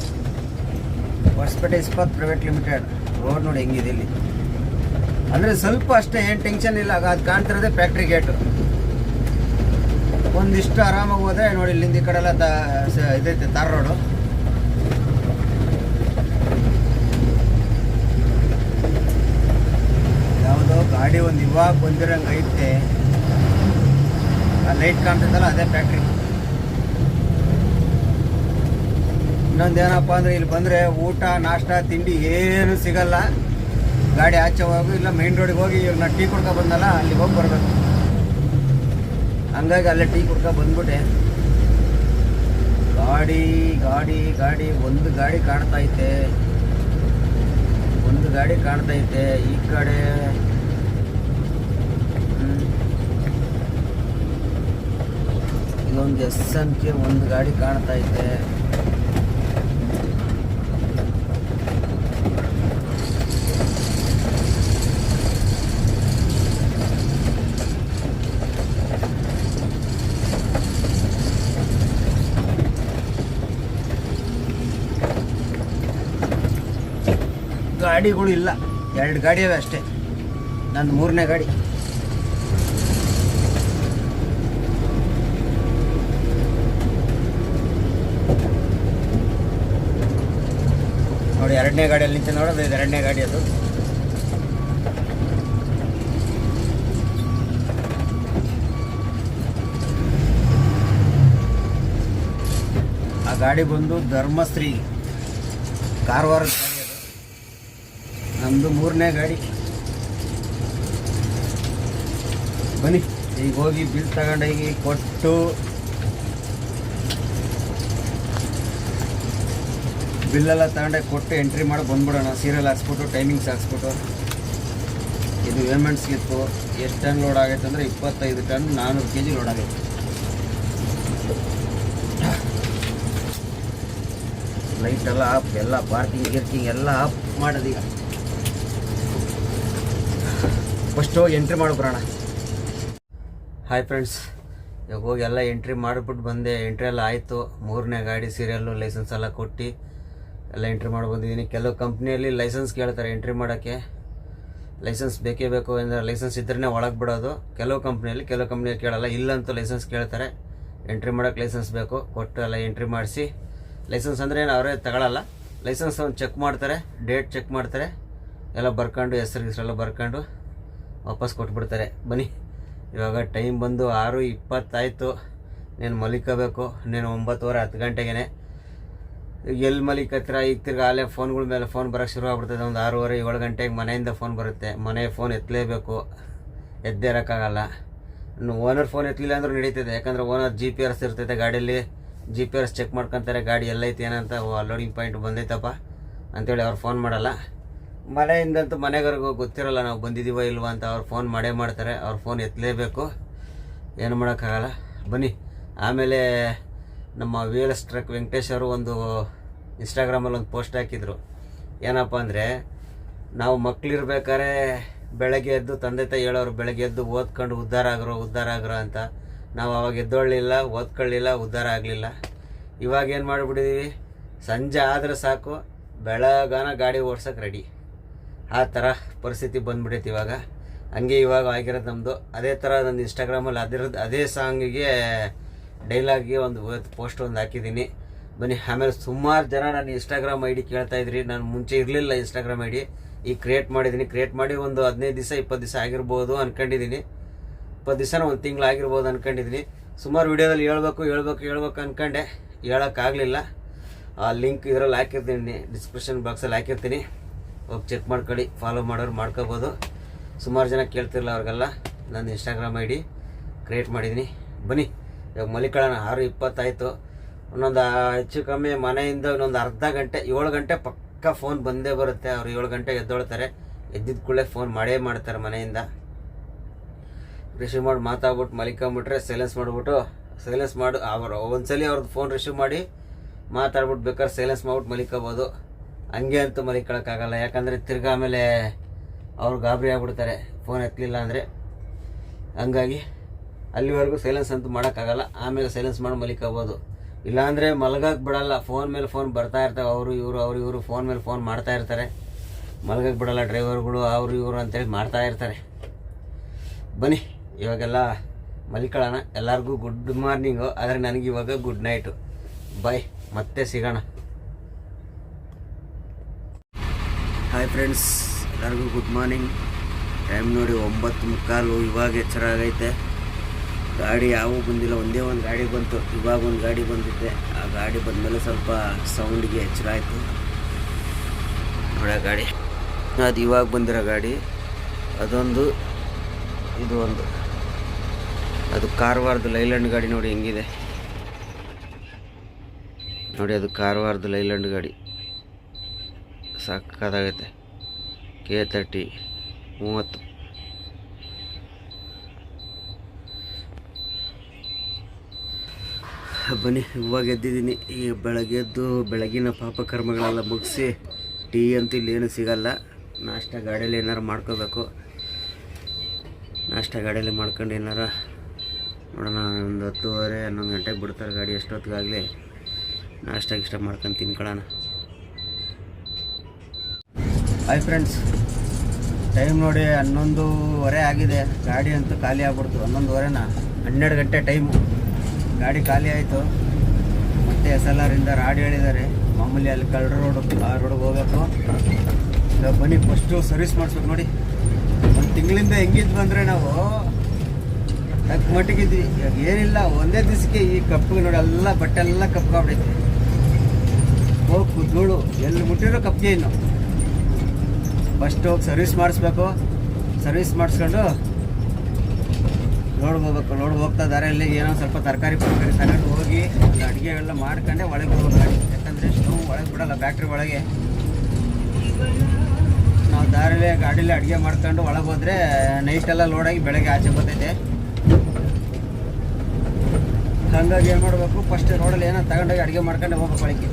Hosapete Ispat private limited road ನೋಡಿ ಹೆಂಗಿದೆ ಇಲ್ಲಿ. ಅಂದರೆ ಸ್ವಲ್ಪ ಅಷ್ಟೇ ಏನು ಟೆನ್ಷನ್ ಇಲ್ಲ. ಅದು ಕಾಣ್ತಿರೋದೇ ಫ್ಯಾಕ್ಟ್ರಿ ಗೇಟು ಒಂದಿಷ್ಟು ಆರಾಮಾಗಿ ಹೋದ್ರೆ ನೋಡಿ ಇಲ್ಲಿಂದ ಈ ಕಡೆ ಎಲ್ಲ ಇದೈತೆ ತಾರ್ ರೋಡು ಯಾವುದೋ ಗಾಡಿ ಒಂದು ಇವಾಗ ಬಂದಿರಂಗೆ ಐತೆ. ಆ ಲೈಟ್ ಕಾಣ್ತಿದ್ದಲ್ಲ ಅದೇ ಫ್ಯಾಕ್ಟ್ರಿ ಇನ್ನೊಂದೇನಪ್ಪ ಅಂದ್ರೆ ಇಲ್ಲಿ ಬಂದರೆ ಊಟ, ನಾಷ್ಟ, ತಿಂಡಿ ಏನು ಸಿಗಲ್ಲ. ಗಾಡಿ ಆಚೆ ಹೋಗು, ಇಲ್ಲ ಮೈನ್ ರೋಡಿಗೆ ಹೋಗಿ ಇವಾಗ ನಾ ಟೀ ಕುಡ್ಕೊ ಬಂದಲ್ಲ, ಅಲ್ಲಿಗೆ ಹೋಗಿ ಬರಬೇಕು. ಹಂಗಾಗಿ ಅಲ್ಲೇ ಟೀ ಕುಡ್ಕೊ ಬಂದ್ಬಿಟ್ಟೆ. ಗಾಡಿ ಗಾಡಿ ಗಾಡಿ, ಒಂದು ಗಾಡಿ ಕಾಣ್ತಾ ಐತೆ. ಒಂದು ಗಾಡಿ ಕಾಣ್ತಾ ಐತೆ, ಈ ಕಡೆ. ಇದೊಂದು ಎಸ್ ಎನ್ ಕೆ ಒಂದು ಗಾಡಿ ಕಾಣ್ತಾ ಐತೆ ಗಾಡಿಗಳು ಇಲ್ಲ. ಎರಡು ಗಾಡಿ ಅವೆ ಅಷ್ಟೇ. ನನ್ನ ಮೂರನೇ ಗಾಡಿ. ನೋಡಿ, ಎರಡನೇ ಗಾಡಿಯಲ್ಲಿ ನಿಂತು ನೋಡೋದು, ಇದು ಎರಡನೇ ಗಾಡಿ ಅದು. ಆ ಗಾಡಿ ಬಂದು ಧರ್ಮಶ್ರೀ ಅದು ನಮ್ಮದು ಮೂರನೇ ಗಾಡಿ. ಬನ್ನಿ, ಈಗ ಹೋಗಿ ಬಿಲ್ ತಗೊಂಡೋಗಿ ಕೊಟ್ಟು. ಬಿಲ್ಲೆಲ್ಲ ತಗೊಂಡೋಗಿ ಕೊಟ್ಟು ಎಂಟ್ರಿ ಮಾಡಿ ಬಂದ್ಬಿಡೋಣ. ಸೀರಿಯಲ್ ಹಾಕ್ಸ್ಬಿಟ್ಟು ಟೈಮಿಂಗ್ಸ್ ಹಾಕ್ಸ್ಬಿಟ್ಟು. ಇದು ಪೇಮೆಂಟ್ಸ್ಗಿತ್ತು ಎಷ್ಟು ಟನ್ ಲೋಡ್ ಆಗೈತೆ ಅಂದರೆ ಇಪ್ಪತ್ತೈದು ಟನ್ ನಾನ್ನೂರು ಕೆ ಜಿ ಲೋಡ್ ಆಗೈತೆ. ಲೈಟ್ ಎಲ್ಲ ಆಫ್ ಎಲ್ಲ ಪಾರ್ಕಿಂಗ್ ಗಿರ್ಕಿಂಗ್ ಎಲ್ಲ ಆಫ್ ಮಾಡೋದೀಗ. ಫಸ್ಟ್ ಹೋಗಿ ಎಂಟ್ರಿ ಮಾಡ್ಬಿಡೋಣ ಹಾಯ್ ಫ್ರೆಂಡ್ಸ್ ಇವಾಗ ಹೋಗಿ ಎಲ್ಲ ಎಂಟ್ರಿ ಮಾಡಿಬಿಟ್ಟು ಬಂದೆ. ಎಂಟ್ರಿ ಎಲ್ಲ ಆಯಿತು. ಮೂರನೇ ಗಾಡಿ ಸೀರಿಯಲ್ಲು ಲೈಸೆನ್ಸ್ ಎಲ್ಲ ಕೊಟ್ಟು ಎಲ್ಲ ಎಂಟ್ರಿ ಮಾಡಿ ಬಂದಿದ್ದೀನಿ. ಕೆಲವು ಕಂಪ್ನಿಯಲ್ಲಿ ಲೈಸೆನ್ಸ್ ಕೇಳ್ತಾರೆ ಎಂಟ್ರಿ ಮಾಡೋಕ್ಕೆ. ಲೈಸೆನ್ಸ್ ಬೇಕೇ ಬೇಕು ಅಂದರೆ ಲೈಸೆನ್ಸ್ ಇದ್ರೇ ಒಳಗೆ ಬಿಡೋದು. ಕೆಲವು ಕಂಪ್ನಿಯಲ್ಲಿ ಕೆಲವು ಕಂಪ್ನಿಯಲ್ಲಿ ಕೇಳಲ್ಲ. ಇಲ್ಲಂತೂ ಲೈಸೆನ್ಸ್ ಕೇಳ್ತಾರೆ. ಎಂಟ್ರಿ ಮಾಡೋಕ್ಕೆ ಲೈಸೆನ್ಸ್ ಬೇಕು. ಕೊಟ್ಟು ಎಲ್ಲ ಎಂಟ್ರಿ ಮಾಡಿಸಿ. ಲೈಸೆನ್ಸ್ ಅಂದರೆ ಏನು? ಅವರೇ ತಗೊಳ್ಳಲ್ಲ ಲೈಸೆನ್ಸ್ ಒಂದು ಚೆಕ್ ಮಾಡ್ತಾರೆ. ಡೇಟ್ ಚೆಕ್ ಮಾಡ್ತಾರೆ. ಎಲ್ಲ ಬರ್ಕೊಂಡು, ಹೆಸ್ರು ಹೆಸರೆಲ್ಲ ಬರ್ಕೊಂಡು. ವಾಪಸ್ ಕೊಟ್ಬಿಡ್ತಾರೆ. ಬನ್ನಿ. ಇವಾಗ ಟೈಮ್ ಬಂದು ಆರು ಇಪ್ಪತ್ತಾಯಿತು. ನೀನು ಮಲಿಕೋಬೇಕು. ನೀನು ಒಂಬತ್ತುವರೆ ಹತ್ತು ಗಂಟೆಗೆ ಎಲ್ಲಿ ಮಲಿಕತ್ರ ಈಗ ತಿರ್ಗಿ ಅಲ್ಲೇ ಫೋನ್ಗಳ ಮೇಲೆ ಫೋನ್ ಬರೋಕ್ಕೆ ಶುರು ಆಗ್ಬಿಡ್ತದೆ. ಒಂದು ಆರೂವರೆ, ಏಳು ಗಂಟೆಗೆ ಮನೆಯಿಂದ ಫೋನ್ ಬರುತ್ತೆ. ಮನೆ ಫೋನ್ ಎತ್ತಲೇಬೇಕು ಎದ್ದೇ ಇರೋಕ್ಕಾಗಲ್ಲ. ಓನರ್ ಫೋನ್ ಎತ್ತಲಿಲ್ಲ ಅಂದ್ರೂ ನಡೀತದೆ. ಯಾಕಂದರೆ ಓನರ್ ಜಿ ಪಿ ಆರ್ಸ್ ಇರ್ತೈತೆ ಗಾಡೀಲಿ ಜಿ ಪಿ ಆರ್ಸ್ ಚೆಕ್ ಮಾಡ್ಕೊತಾರೆ. ಗಾಡಿ ಎಲ್ಲೈತೆ ಏನಂತ. ಲೋಡಿಂಗ್ ಪಾಯಿಂಟ್ ಬಂದೈತಪ್ಪ. ಅಂತೇಳಿ ಅವ್ರು ಫೋನ್ ಮಾಡಲ್ಲ. ಮನೆಯಿಂದಂತೂ ಮನೆಗವ್ರಿಗೂ ಗೊತ್ತಿರಲ್ಲ ನಾವು ಬಂದಿದ್ದೀವೋ ಇಲ್ವಾ ಅಂತ ಅವ್ರು ಫೋನ್ ಮಾಡೇ ಮಾಡ್ತಾರೆ. ಅವ್ರ ಫೋನ್ ಎತ್ತಲೇಬೇಕು. ಏನು ಮಾಡೋಕ್ಕಾಗಲ್ಲ. ಬನ್ನಿ. ಆಮೇಲೆ ನಮ್ಮ V L S truck Venkatesh ಅವರು ಒಂದು ಇನ್ಸ್ಟಾಗ್ರಾಮಲ್ಲಿ ಒಂದು ಪೋಸ್ಟ್ ಹಾಕಿದರು. ಏನಪ್ಪ ಅಂದರೆ, ನಾವು ಮಕ್ಕಳಿರ್ಬೇಕಾದ್ರೆ ಬೆಳಗ್ಗೆ ಎದ್ದು ತಂದೆ ತಾಯಿ ಹೇಳೋರು ಬೆಳಗ್ಗೆ ಎದ್ದು ಓದ್ಕೊಂಡು ಉದ್ಧಾರ ಆಗ್ರೋ ಉದ್ಧಾರ ಆಗ್ರೋ ಅಂತ ನಾವು ಆವಾಗ ಎದ್ದೊಳ್ಳಿಲ್ಲ, ಓದ್ಕೊಳ್ಳಿಲ್ಲ, ಉದ್ಧಾರ ಆಗಲಿಲ್ಲ. ಇವಾಗ ಏನು ಮಾಡಿಬಿಟ್ಟಿದ್ದೀವಿ ಸಂಜೆ ಆದರೆ ಸಾಕು, ಬೆಳಗಾನ ಗಾಡಿ ಓಡ್ಸೋಕೆ ರೆಡಿ ಆ ಥರ ಪರಿಸ್ಥಿತಿ ಬಂದ್ಬಿಟ್ಟೈತೆ ಇವಾಗ. ಹಂಗೆ ಇವಾಗ ಆಗಿರೋದು ನಮ್ಮದು ಅದೇ ಥರ ನನ್ನ ಇನ್ಸ್ಟಾಗ್ರಾಮಲ್ಲಿ ಅದಿರೋದು ಅದೇ ಸಾಂಗಿಗೆ ಡೈಲಾಗ್ಗೆ ಒಂದು ಪೋಸ್ಟ್ ಒಂದು ಹಾಕಿದ್ದೀನಿ ಬನ್ನಿ, ಆಮೇಲೆ ಸುಮಾರು ಜನ ನಾನು ಇನ್ಸ್ಟಾಗ್ರಾಮ್ ಐ ಡಿ ಕೇಳ್ತಾ ಇದ್ರಿ. ನಾನು ಮುಂಚೆ ಇರಲಿಲ್ಲ ಇನ್ಸ್ಟಾಗ್ರಾಮ್ ಐ ಡಿ ಈಗ ಕ್ರಿಯೇಟ್ ಮಾಡಿದ್ದೀನಿ ಕ್ರಿಯೇಟ್ ಮಾಡಿ ಒಂದು ಹದಿನೈದು ದಿವಸ ಇಪ್ಪತ್ತು ದಿವಸ ಆಗಿರ್ಬೋದು ಅಂದ್ಕೊಂಡಿದ್ದೀನಿ ಇಪ್ಪತ್ತು ದಿವಸನ ಒಂದು ತಿಂಗಳು ಆಗಿರ್ಬೋದು ಅಂದ್ಕೊಂಡಿದ್ದೀನಿ ಸುಮಾರು ವಿಡಿಯೋದಲ್ಲಿ ಹೇಳ್ಬೇಕು ಹೇಳ್ಬೇಕು ಹೇಳ್ಬೇಕು ಅಂದ್ಕೊಂಡೆ ಹೇಳೋಕ್ಕಾಗಲಿಲ್ಲ ಆ ಲಿಂಕ್ ಇದರಲ್ಲಿ ಹಾಕಿರ್ತೀನಿ ಡಿಸ್ಕ್ರಿಪ್ಷನ್ ಬಾಕ್ಸಲ್ಲಿ ಹಾಕಿರ್ತೀನಿ. ಹೋಗಿ ಚೆಕ್ ಮಾಡ್ಕೊಳ್ಳಿ ಫಾಲೋ ಮಾಡೋರು ಮಾಡ್ಕೋಬೋದು. ಸುಮಾರು ಜನ ಕೇಳ್ತಿರಲ್ಲ ಅವ್ರಿಗೆಲ್ಲ. ನನ್ನ ಇನ್ಸ್ಟಾಗ್ರಾಮ್ ಐ ಡಿ ಕ್ರಿಯೇಟ್ ಮಾಡಿದ್ದೀನಿ ಬನ್ನಿ, ಇವಾಗ ಮಲಿಕಳನ ಆರು ಇಪ್ಪತ್ತಾಯಿತು. ಒಂದೊಂದು ಹೆಚ್ಚು ಕಮ್ಮಿ ಮನೆಯಿಂದ ಇನ್ನೊಂದು ಅರ್ಧ ಗಂಟೆ, ಏಳು ಗಂಟೆ ಪಕ್ಕ ಫೋನ್ ಬಂದೇ ಬರುತ್ತೆ. ಅವ್ರು ಏಳು ಗಂಟೆ ಎದ್ದೊಳ್ತಾರೆ. ಎದ್ದಿದ ಕೂಡಲೇ ಫೋನ್ ಮಾಡೇ ಮಾಡ್ತಾರೆ ಮನೆಯಿಂದ. ರಿಸೀವ್ ಮಾಡಿ ಮಾತಾಡ್ಬಿಟ್ಟು ಮಲಿಕೊಂಬಿಟ್ರೆ ಸೈಲೆನ್ಸ್ ಮಾಡಿಬಿಟ್ಟು ಸೈಲೆನ್ಸ್ ಮಾಡಿ. ಅವರು ಒಂದ್ಸಲಿ ಅವ್ರದ್ದು ಫೋನ್ ರಿಸೀವ್ ಮಾಡಿ ಮಾತಾಡ್ಬಿಟ್ಟು ಬೇಕಾದ್ರೆ ಸೈಲೆನ್ಸ್ ಮಾಡ್ಬಿಟ್ಟು ಮಲಿಕೋಬೋದು. ಹಂಗೆ ಅಂತೂ ಮಲಿಕೊಳ್ಳೋಕ್ಕಾಗಲ್ಲ ಯಾಕಂದರೆ ತಿರ್ಗಾ ಆಮೇಲೆ ಅವ್ರು ಗಾಬರಿ ಆಗ್ಬಿಡ್ತಾರೆ. ಫೋನ್ ಎತ್ತಲಿಲ್ಲ ಅಂದರೆ. ಹಂಗಾಗಿ ಅಲ್ಲಿವರೆಗೂ ಸೈಲೆನ್ಸ್ ಅಂತೂ ಮಾಡೋಕ್ಕಾಗಲ್ಲ. ಆಮೇಲೆ ಸೈಲೆನ್ಸ್ ಮಾಡಿ ಮಲಿಕೋಬೋದು ಇಲ್ಲಾಂದರೆ ಮಲಗಕ್ಕೆ ಬಿಡಲ್ಲ. ಫೋನ್ ಮೇಲೆ ಫೋನ್ ಬರ್ತಾ ಇರ್ತಾವೆ. ಅವರು, ಇವರು ಅವರು, ಇವರು ಫೋನ್ ಮೇಲೆ ಫೋನ್ ಮಾಡ್ತಾ ಇರ್ತಾರೆ. ಮಲಗಕ್ಕೆ ಬಿಡಲ್ಲ ಡ್ರೈವರ್ಗಳು, ಅವರು, ಇವರು ಅಂತೇಳಿ ಮಾಡ್ತಾ ಇರ್ತಾರೆ. ಬನ್ನಿ, ಇವಾಗೆಲ್ಲ ಮಲಿಕೊಳ್ಳೋಣ. ಎಲ್ಲರಿಗೂ ಗುಡ್ ಮಾರ್ನಿಂಗು. ಆದರೆ ನನಗೆ ಇವಾಗ ಗುಡ್ ನೈಟು. ಬಾಯ್ ಮತ್ತೆ ಸಿಗೋಣ. ಹಾಯ್ ಫ್ರೆಂಡ್ಸ್ ಎಲ್ಲರಿಗೂ ಗುಡ್ ಮಾರ್ನಿಂಗ್ ಟೈಮ್ ನೋಡಿ ಒಂಬತ್ತು ಮುಕ್ಕಾಲು, ಇವಾಗ ಎಚ್ಚರ ಆಗೈತೆ. ಗಾಡಿ ಯಾವೂ ಬಂದಿಲ್ಲ, ಒಂದೇ ಒಂದು ಗಾಡಿ ಬಂತು. ಇವಾಗ ಒಂದು ಗಾಡಿ ಬಂದಿದ್ದೆ ಆ ಗಾಡಿ ಬಂದಮೇಲೆ ಸ್ವಲ್ಪ ಸೌಂಡಿಗೆ ಎಚ್ಚರ ಆಯಿತು. ನೋಡ ಗಾಡಿ. ಅದು ಇವಾಗ ಬಂದಿರೋ ಗಾಡಿ. ಅದೊಂದು, ಇದು ಒಂದು. ಅದು ಕಾರವಾರದ ಲೈಲ್ಯಾಂಡ್ ಗಾಡಿ ನೋಡಿ ಹೆಂಗಿದೆ. ನೋಡಿ ಅದು ಕಾರವಾರದ ಲೈಲ್ಯಾಂಡ್ ಗಾಡಿ. ಸಕ್ಕತ್ತಾಗೈತೆ ಕೆ ತರ್ಟಿ ಮೂವತ್ತು. ಬನ್ನಿ, ಇವಾಗ ಎದ್ದಿದ್ದೀನಿ. ಈ ಬೆಳಗ್ಗೆ ಎದ್ದು ಬೆಳಗಿನ ಪಾಪಕರ್ಮಗಳೆಲ್ಲ ಮುಗಿಸಿ ಟೀ ಅಂತೂ ಇಲ್ಲೇನು ಸಿಗಲ್ಲ. ನಾಷ್ಟ ಗಾಡಿಯಲ್ಲಿ ಏನಾರು ಮಾಡ್ಕೋಬೇಕು. ನಾಷ್ಟ ಗಾಡಿಯಲ್ಲಿ ಮಾಡ್ಕೊಂಡು ಏನಾರ ನೋಡೋಣ, ಒಂದು ಹತ್ತುವರೆ, ಹನ್ನೊಂದು ಗಂಟೆಗೆ ಬಿಡ್ತಾರೆ ಗಾಡಿ ಎಷ್ಟೊತ್ತಿಗಾಗಲಿ. ನಾಷ್ಟ ಇಷ್ಟ ಮಾಡ್ಕೊಂಡು ತಿನ್ಕೊಳ್ಳೋಣ. ಹಾಯ್ ಫ್ರೆಂಡ್ಸ್ ಟೈಮ್ ನೋಡಿ ಹನ್ನೊಂದುವರೆ ಆಗಿದೆ. ಗಾಡಿ ಅಂತೂ ಖಾಲಿ ಆಗ್ಬಿಡ್ತು. ಹನ್ನೊಂದುವರೆನ? ಹನ್ನೆರಡು ಗಂಟೆ ಟೈಮು ಗಾಡಿ ಖಾಲಿ ಆಯಿತು. ಮತ್ತೆ ಎಸ್ ಎಲ್ ಆರಿಂದ ರಾಡ್ ಹೇಳಿದ್ದಾರೆ. ಮಾಮೂಲಿ ಅಲ್ಲಿ ಕಳ್ಳ ರೋಡ್ ಆ ರೋಡ್ಗೆ ಹೋಗಬೇಕು. ಬನ್ನಿ ಫಸ್ಟು ಸರ್ವಿಸ್ ಮಾಡಿಸ್ಬೇಕು ನೋಡಿ. ಒಂದು ತಿಂಗಳಿಂದ ಹೆಂಗಿದ್ವಿ ಅಂದರೆ ನಾವು ತಕ್ಕ ಮಟ್ಟಿಗಿದ್ವಿ ಇವಾಗ ಏನಿಲ್ಲ, ಒಂದೇ ದಿವಸಕ್ಕೆ ಈ ಕಪ್ಪಿಗೆ ನೋಡಿ ಎಲ್ಲ ಬಟ್ಟೆ ಎಲ್ಲ ಕಪ್ಕೊಂಡೈತೆ ಹೋಗಿ ಧೂಳು ಎಲ್ಲಿ ಮುಟ್ಟಿರೋ ಕಪ್ಪಿಗೆ ಇನ್ನು. ಫಸ್ಟ್ ಹೋಗಿ ಸರ್ವಿಸ್ ಮಾಡಿಸ್ಬೇಕು. ಸರ್ವಿಸ್ ಮಾಡಿಸ್ಕೊಂಡು ಲೋಡ್ ಹೋಗ್ಬೇಕು. ಲೋಡ್ ಹೋಗ್ತಾ ದಾರಿಯಲ್ಲಿ ಏನೋ ಸ್ವಲ್ಪ ತರಕಾರಿ ತರಕಾರಿ ತಗೊಂಡು ಹೋಗಿ ಒಂದು ಎಲ್ಲ ಮಾಡ್ಕೊಂಡೆ ಒಳಗೆ ಹೋಗ್ಬೇಕು. ಯಾಕಂದರೆ ಸ್ಟವ್ ಒಳಗೆ ಬಿಡಲ್ಲ ಬ್ಯಾಟ್ರಿ ಒಳಗೆ. ನಾವು ದಾರಿಲಿ ಗಾಡೀಲಿ ಅಡುಗೆ ಮಾಡ್ಕೊಂಡು ಒಳಗೆ ಹೋದ್ರೆ ನೈಟೆಲ್ಲ ಲೋಡಾಗಿ ಬೆಳಗ್ಗೆ ಆಚೆ ಬರ್ತೈತೆ. ಹಂಗಾಗಿ ಏನು ಮಾಡಬೇಕು? ಫಸ್ಟ್ ರೋಡಲ್ಲಿ ಏನೋ ತಗೊಂಡೋಗಿ ಅಡುಗೆ ಮಾಡ್ಕೊಂಡು ಹೋಗ್ಬೇಕು ಒಳಗೆ.